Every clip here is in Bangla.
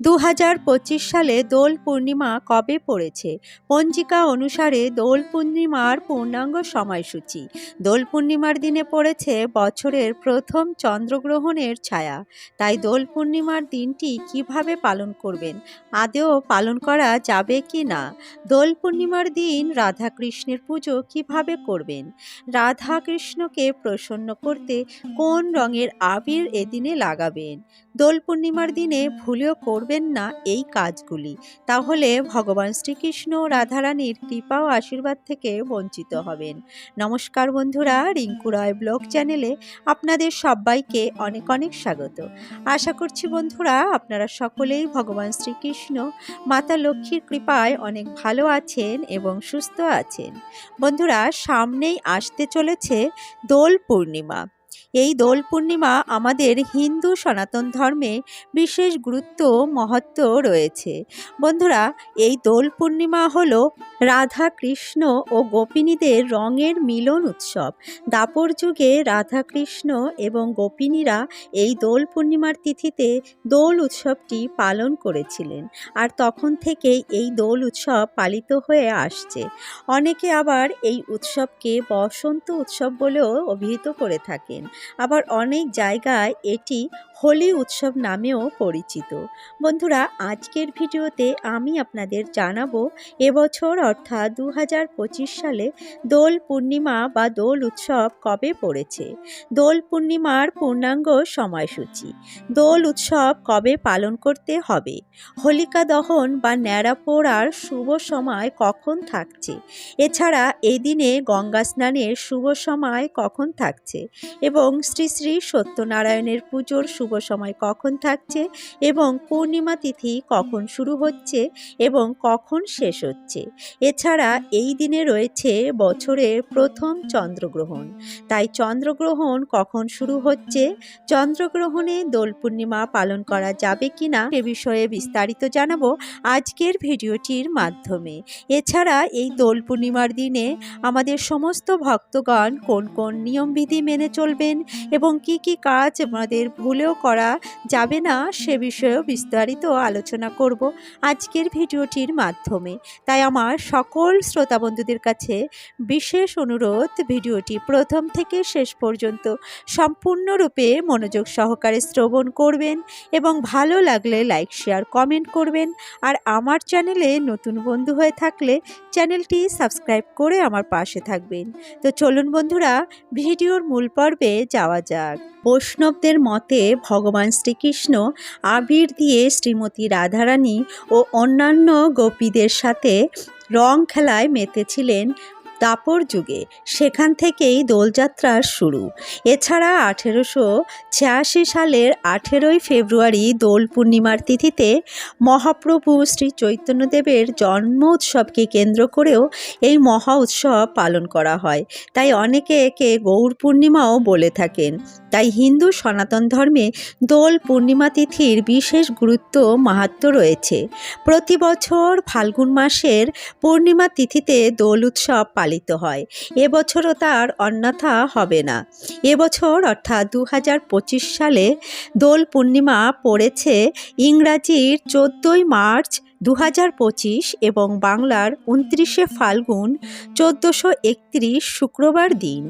দু হাজার পঁচিশ সালে দোল পূর্ণিমা কবে পড়েছে? পঞ্জিকা অনুসারে দোল পূর্ণিমার পূর্ণাঙ্গ সময়সূচি। দোল পূর্ণিমার দিনে পড়েছে বছরের প্রথম চন্দ্রগ্রহণের ছায়া। তাই দোল পূর্ণিমার দিনটি কীভাবে পালন করবেন? আদেও পালন করা যাবে কি না? দোল পূর্ণিমার দিন রাধা কৃষ্ণের পুজো কীভাবে করবেন? রাধা কৃষ্ণকে প্রসন্ন করতে কোন রঙের আবির এদিনে লাগাবেন? দোল পূর্ণিমার দিনে ভুলেও করবেন না এই কাজগুলি। তাহলে ভগবান শ্রীকৃষ্ণ রাধারানীর কৃপা ও আশীর্বাদ থেকে বঞ্চিত হবেন। নমস্কার বন্ধুরা, রিঙ্কু রায় ব্লগ চ্যানেলে আপনাদের সবাইকে অনেক অনেক স্বাগত। আশা করছি বন্ধুরা, আপনারা সকলেই ভগবান শ্রীকৃষ্ণ, মাতা লক্ষ্মীর কৃপায় অনেক ভালো আছেন এবং সুস্থ আছেন। বন্ধুরা, সামনেই আসতে চলেছে দোল পূর্ণিমা এই দোল পূর্ণিমা আমাদের হিন্দু সনাতন ধর্মে বিশেষ গুরুত্ব, মহত্ব রয়েছে। বন্ধুরা, এই দোল পূর্ণিমা হলো রাধা কৃষ্ণ ও গোপিনীদের রঙের মিলন উৎসব। দাপর যুগে রাধা কৃষ্ণ এবং গোপিনীরা এই দোল পূর্ণিমার তিথিতে দোল উৎসবটি পালন করেছিলেন আর তখন থেকেই এই দোল উৎসব পালিত হয়ে আসছে। অনেকে আবার এই উৎসবকে বসন্ত উৎসব বলেও অভিহিত করে থাকেন। আবার অনেক জায়গায় এটি হোলি উৎসব নামেও পরিচিত। বন্ধুরা, আজকের ভিডিওতে আমি আপনাদের জানাব এবছর অর্থাৎ দু হাজার পঁচিশ সালে দোল পূর্ণিমা বা দোল উৎসব কবে পড়েছে। দোল পূর্ণিমার পূর্ণাঙ্গ সময়সূচি। দোল উৎসব কবে পালন করতে হবে? হোলিকা দহন বা ন্যাড়া পোড়ার শুভ সময় কখন থাকছে? এছাড়া এই দিনে গঙ্গা স্নানের শুভ সময় কখন থাকছে? এবং শ্রী শ্রী সত্যনারায়ণের পুজোর শুভ সময় কখন থাকছে এবং পূর্ণিমা তিথি কখন শুরু হচ্ছে এবং কখন শেষ হচ্ছে। এছাড়া এই দিনে রয়েছে বছরের প্রথম চন্দ্রগ্রহণ। তাই চন্দ্রগ্রহণ কখন শুরু হচ্ছে, চন্দ্রগ্রহণে দোল পূর্ণিমা পালন করা যাবে কি না এ বিষয়ে বিস্তারিত জানাব আজকের ভিডিওটির মাধ্যমে। এছাড়া এই দোল পূর্ণিমার দিনে আমাদের সমস্ত ভক্তগণ কোন কোন নিয়মবিধি মেনে চলবেন এবং কি কি কাজ আমাদের ভুলেও করা যাবে না সে বিষয়েও বিস্তারিত আলোচনা করব আজকের ভিডিওটির মাধ্যমে। তাই আমার সকল শ্রোতা বন্ধুদের কাছে বিশেষ অনুরোধ, ভিডিওটি প্রথম থেকে শেষ পর্যন্ত সম্পূর্ণরূপে মনোযোগ সহকারে শ্রবণ করবেন এবং ভালো লাগলে লাইক, শেয়ার, কমেন্ট করবেন। আর আমার চ্যানেলে নতুন বন্ধু হয়ে থাকলে চ্যানেলটি সাবস্ক্রাইব করে আমার পাশে থাকবেন। তো চলুন বন্ধুরা, ভিডিওর মূল পর্বে যাওয়া যাক। বৈষ্ণবদের মতে ভগবান শ্রীকৃষ্ণ আবির দিয়ে শ্রীমতী রাধারানী ও অন্যান্য গোপীদের সাথে রং খেলায় মেতেছিলেন দাপর যুগে সেখান থেকেই দোলযাত্রার শুরু। এছাড়া আঠেরোশো ছিয়াশি সালের আঠেরোই ফেব্রুয়ারি দোল পূর্ণিমার তিথিতে মহাপ্রভু শ্রী চৈতন্যদেবের জন্ম উৎসবকে কেন্দ্র করেও এই মহা উৎসব পালন করা হয়। তাই অনেকে একে গৌর পূর্ণিমাও বলে থাকেন। তাই হিন্দু সনাতন ধর্মে দোল পূর্ণিমা তিথির বিশেষ গুরুত্ব, মাহাত্ম রয়েছে। প্রতি বছর ফাল্গুন মাসের পূর্ণিমা তিথিতে দোল উৎসব পালিত হয়। এবছরও তার অন্যথা হবে না। এবছর অর্থাৎ দু হাজার পঁচিশ সালে দোল পূর্ণিমা পড়েছে ইংরাজির চোদ্দোই মার্চ দু পঁচিশ এবং বাংলার উনত্রিশে ফাল্গুন চোদ্দোশো একত্রিশ শুক্রবার দিন।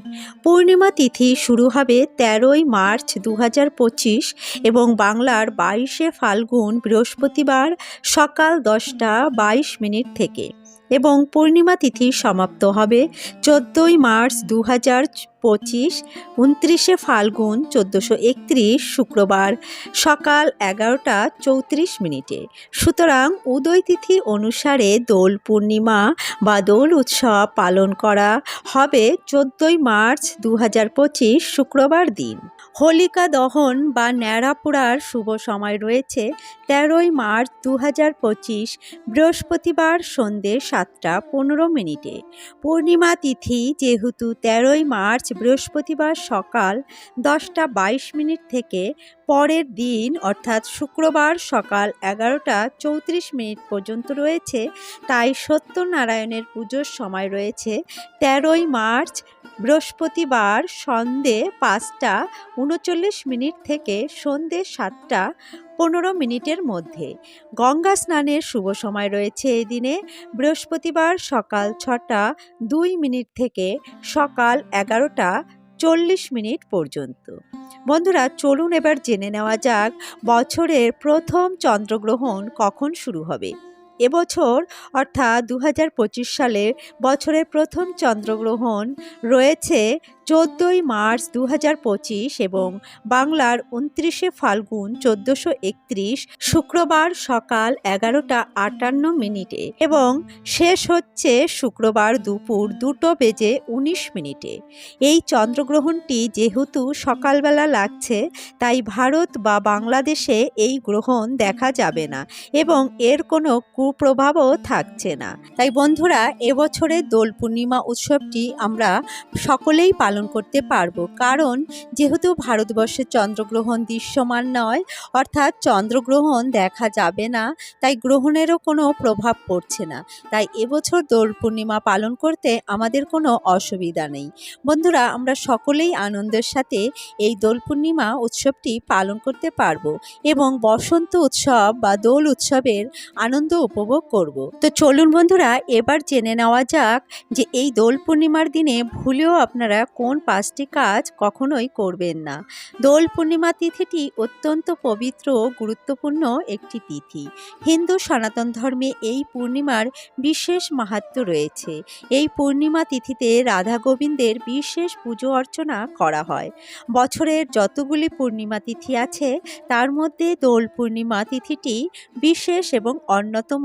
পূর্ণিমা তিথি শুরু হবে তেরোই মার্চ দু পঁচিশ এবং বাংলার বাইশে ফাল্গুন বৃহস্পতিবার সকাল দশটা বাইশ মিনিট থেকে। এবং পূর্ণিমা তিথি সমাপ্ত হবে চোদ্দোই মার্চ দু হাজার পঁচিশ, উনত্রিশে ফাল্গুন চোদ্দোশো একত্রিশ, শুক্রবার সকাল এগারোটা চৌত্রিশ মিনিটে। সুতরাং উদয় তিথি অনুসারে দোল পূর্ণিমা বা দোল উৎসব পালন করা হবে চোদ্দোই মার্চ দু হাজার পঁচিশ, শুক্রবার দিন। হোলিকা দহন বা ন্যাড়া পোড়ার শুভ সময় রয়েছে তেরোই মার্চ দু হাজার পঁচিশ, বৃহস্পতিবার সন্ধে সাতটা পনেরো মিনিটে। পূর্ণিমা তিথি যেহেতু তেরোই মার্চ বৃহস্পতিবার সকাল দশটা বাইশ মিনিট থেকে পরের দিন, অর্থাৎ শুক্রবার সকাল এগারোটা চৌত্রিশ মিনিট পর্যন্ত রয়েছে, তাই সত্যনারায়ণের পুজোর সময় রয়েছে তেরোই মার্চ বৃহস্পতিবার সন্ধে পাঁচটা উনচল্লিশ মিনিট থেকে সন্ধে সাতটা পনেরো মিনিটের মধ্যে। গঙ্গা স্নানের শুভ সময় রয়েছে এই দিনে। বৃহস্পতিবার সকাল ছটা দুই মিনিট থেকে সকাল এগারোটা চল্লিশ মিনিট পর্যন্ত। বন্ধুরা, চলুন এবার জেনে নেওয়া যাক বছরের প্রথম চন্দ্রগ্রহণ কখন শুরু হবে। এবছর অর্থাৎ দু হাজার পঁচিশ সালের বছরের প্রথম চন্দ্রগ্রহণ রয়েছে চোদ্দোই মার্চ দু হাজার পঁচিশ এবং বাংলার উনত্রিশে ফাল্গুন চোদ্দোশো একত্রিশ শুক্রবার সকাল এগারোটা আটান্ন মিনিটে এবং শেষ হচ্ছে শুক্রবার দুপুর দুটো বেজে উনিশ মিনিটে। এই চন্দ্রগ্রহণটি যেহেতু সকালবেলা লাগছে, তাই ভারত বা বাংলাদেশে এই গ্রহণ দেখা যাবে না এবং এর কোনো কুপ্রভাবও থাকছে না। তাই বন্ধুরা, এবছরের দোল পূর্ণিমা উৎসবটি আমরা সকলেই পালন করতে পারব। কারণ যেহেতু ভারতবর্ষে চন্দ্রগ্রহণ দৃশ্যমান নয়, অর্থাৎ চন্দ্রগ্রহণ দেখা যাবে না, তাই গ্রহণেরও কোনো প্রভাব পড়ছে না। তাই এবছর দোল পূর্ণিমা পালন করতে আমাদের কোনো অসুবিধা নেই। বন্ধুরা, আমরা সকলেই আনন্দের সাথে এই দোল পূর্ণিমা উৎসবটি পালন করতে পারব এবং বসন্ত উৎসব বা দোল উৎসবের আনন্দ উপভোগ করব। তো চলুন বন্ধুরা, এবার জেনে নেওয়া যাক যে এই দোল পূর্ণিমার দিনে ভুলেও আপনারা কোন পাঁচটি কাজ কখনোই করবেন না। দোল পূর্ণিমা তিথিটি অত্যন্ত পবিত্র ও গুরুত্বপূর্ণ একটি তিথি। হিন্দু সনাতন ধর্মে এই পূর্ণিমার বিশেষ মাহাত্ম্য রয়েছে। এই পূর্ণিমা তিথিতে রাধা গোবিন্দের বিশেষ পুজো অর্চনা করা হয়। বছরের যতগুলি পূর্ণিমা তিথি আছে, তার মধ্যে দোল পূর্ণিমা তিথিটি বিশেষ এবং অন্যতম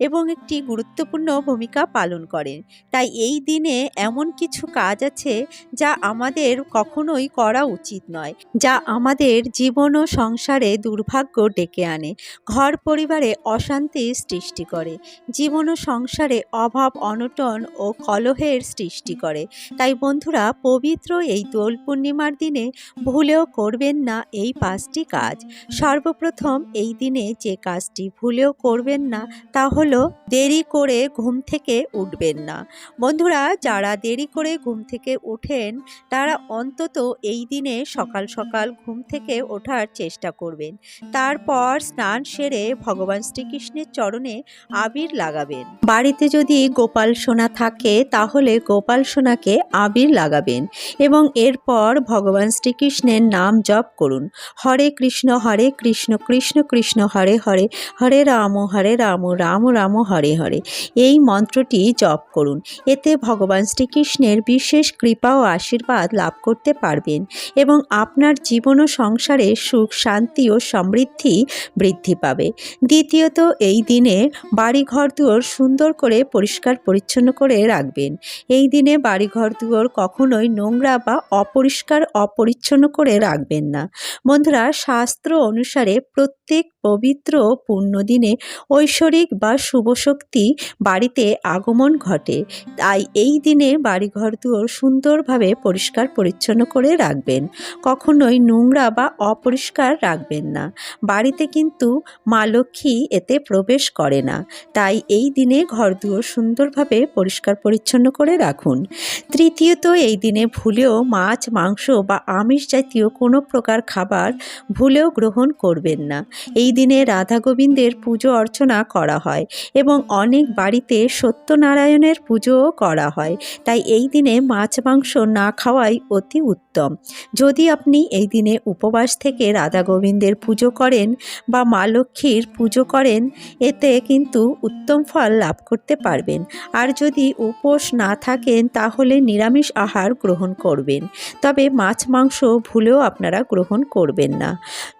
এবং একটি গুরুত্বপূর্ণ ভূমিকা পালন করেন। তাই এই দিনে এমন কিছু কাজ আছে, যা আমাদের কখনোই করা উচিত নয়, যা আমাদের জীবন ও সংসারে দুর্ভাগ্য ডেকে আনে, ঘর পরিবারে অশান্তির সৃষ্টি করে, জীবন ও সংসারে অভাব, অনটন ও কলহের সৃষ্টি করে। তাই বন্ধুরা, পবিত্র এই দোল পূর্ণিমার দিনে ভুলেও করবেন না এই পাঁচটি কাজ। সর্বপ্রথম এই দিনে যে কাজটি ভুলেও করবেন না, তা হলো দেরি করে ঘুম থেকে উঠবেন না। বন্ধুরা, যারা দেরি করে ঘুম থেকে উঠেন তারা অন্তত এই দিনে সকাল সকাল ঘুম থেকে ওঠার চেষ্টা করবেন। তারপর স্নান সেরে ভগবান শ্রীকৃষ্ণের চরণে আবির লাগাবেন। বাড়িতে যদি গোপাল সোনা থাকে, তাহলে গোপাল সোনাকে আবির লাগাবেন এবং এরপর ভগবান শ্রীকৃষ্ণের নাম জপ করুন। হরে কৃষ্ণ হরে কৃষ্ণ কৃষ্ণ কৃষ্ণ, হরে হরে হরে রাম হরে রাম রাম রাম, হরে হরে। এই মন্ত্রটি জপ করুন। এতে ভগবান শ্রীকৃষ্ণের বিশেষ কৃপা ও আশীর্বাদ লাভ করতে পারবেন এবং আপনার জীবন ও সংসারে সুখ, শান্তি ও সমৃদ্ধি বৃদ্ধি পাবে। দ্বিতীয়ত, এই দিনে বাড়িঘর দুয়ার সুন্দর করে পরিষ্কার পরিচ্ছন্ন করে রাখবেন। এই দিনে বাড়িঘর দুয়ার কখনোই নোংরা বা অপরিষ্কার, অপরিচ্ছন্ন করে রাখবেন না। বন্ধুরা, শাস্ত্র অনুসারে প্রত্যেক পবিত্র পূর্ণ দিনে ঐশ্বরিক বা শুভ শক্তি বাড়িতে আগমন ঘটে। তাই এই দিনে বাড়িঘর দুয়ার সুন্দরভাবে পরিষ্কার পরিচ্ছন্ন করে রাখবেন। কখনোই নোংরা বা অপরিষ্কার রাখবেন না। বাড়িতে কিন্তু মা লক্ষ্মী এতে প্রবেশ করে না। তাই এই দিনে ঘরদুয়ার সুন্দরভাবে পরিষ্কার পরিচ্ছন্ন করে রাখুন। তৃতীয়ত, এই দিনে ভুলেও মাছ, মাংস বা আমিষ জাতীয় কোনো প্রকার খাবার ভুলেও গ্রহণ করবেন না। এই দিনে রাধা গোবিন্দের পুজো অর্চনা করা হয় এবং অনেক বাড়িতে সত্যনারায়ণের পুজোও করা হয়। তাই এই দিনে মাছ, মাংস না খাওয়াই অতি উত্তম। যদি আপনি এই দিনে উপবাস থেকে রাধা গোবিন্দের পুজো করেন বা মা লক্ষ্মীর পুজো করেন, এতে কিন্তু উত্তম ফল লাভ করতে পারবেন। আর যদি উপোস না থাকেন, তাহলে নিরামিষ আহার গ্রহণ করবেন। তবে মাছ, মাংস ভুলেও আপনারা গ্রহণ করবেন না।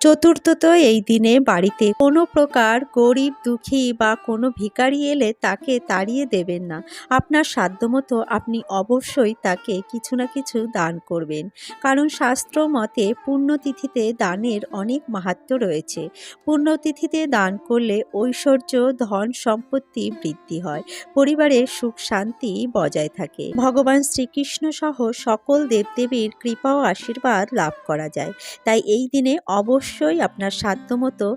চতুর্থত, এই দিনে বাড়িতে কোনো প্রকার গরিব, দুঃখী বা কোনো ভিখারি এলে তাকে তাড়িয়ে দেবেন না। আপনার সাধ্যমতো আপনি অবশ্যই তাকে কিছু না কিছু দান করবেন। কারণ শাস্ত্র মতে পুণ্যতিথিতে দানের অনেক মাহাত্ম্য রয়েছে। পুণ্যতিথিতে দান করলে ঐশ্বর্য, ধন, সম্পত্তি বৃদ্ধি হয়। পরিবারের সুখ, শান্তি বজায় থাকে। ভগবান শ্রীকৃষ্ণ সহ সকল দেবদেবীর কৃপা ও আশীর্বাদ লাভ করা যায়। তাই এই দিনে অবশ্যই আপনার সাধ্যমতো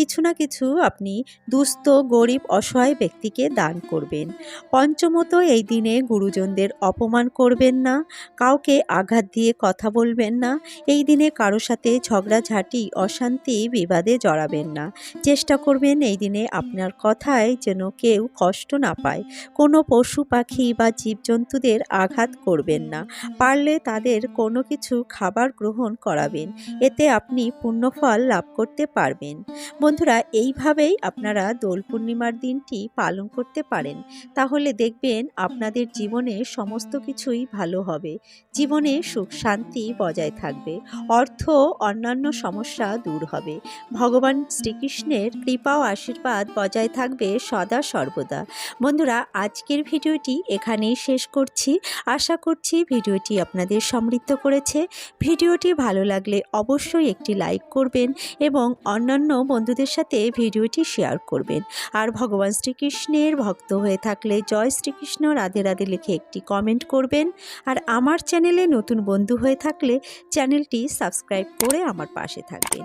কিছু না কিছু আপনি দুস্থ, গরিব, অসহায় ব্যক্তিকে দান করবেন। পঞ্চমত, এই দিনে গুরুজনদের অপমান করবেন না, কাউকে আঘাত দিয়ে কথা বলবেন না, এই দিনে কারও সাথে ঝগড়াঝাঁটি, অশান্তি, বিবাদে জড়াবেন না। চেষ্টা করবেন এই দিনে আপনার কথায় যেন কেউ কষ্ট না পায়। কোনো পশু পাখি বা জীবজন্তুদের আঘাত করবেন না। পারলে তাদের কোনো কিছু খাবার গ্রহণ করাবেন। এতে আপনি পুণ্যফল লাভ করতে পারবেন। বন্ধুরা, এইভাবেই আপনারা দোল পূর্ণিমার দিনটি পালন করতে পারেন। তাহলে দেখবেন আপনাদের জীবনে সমস্ত কিছুই ভালো হবে। জীবনে সুখ শান্তি বজায় থাকবে। অর্থ, অন্যান্য সমস্যা দূর হবে। ভগবান শ্রীকৃষ্ণের কৃপা ও আশীর্বাদ বজায় থাকবে সদা সর্বদা। বন্ধুরা, আজকের ভিডিওটি এখানেই শেষ করছি। আশা করছি ভিডিওটি আপনাদের সমৃদ্ধ করেছে। ভিডিওটি ভালো লাগলে অবশ্যই একটি লাইক করবেন এবং অন্যান্য বন্ধুদের সাথে ভিডিওটি শেয়ার করবেন। আর ভগবান শ্রীকৃষ্ণের ভক্ত হয়ে থাকলে জয় শ্রীকৃষ্ণ রাধে রাধে লিখে একটি কমেন্ট করবেন। আর আমার চ্যানেলে নতুন বন্ধু হয়ে থাকলে চ্যানেলটি সাবস্ক্রাইব করে আমার পাশে থাকবেন।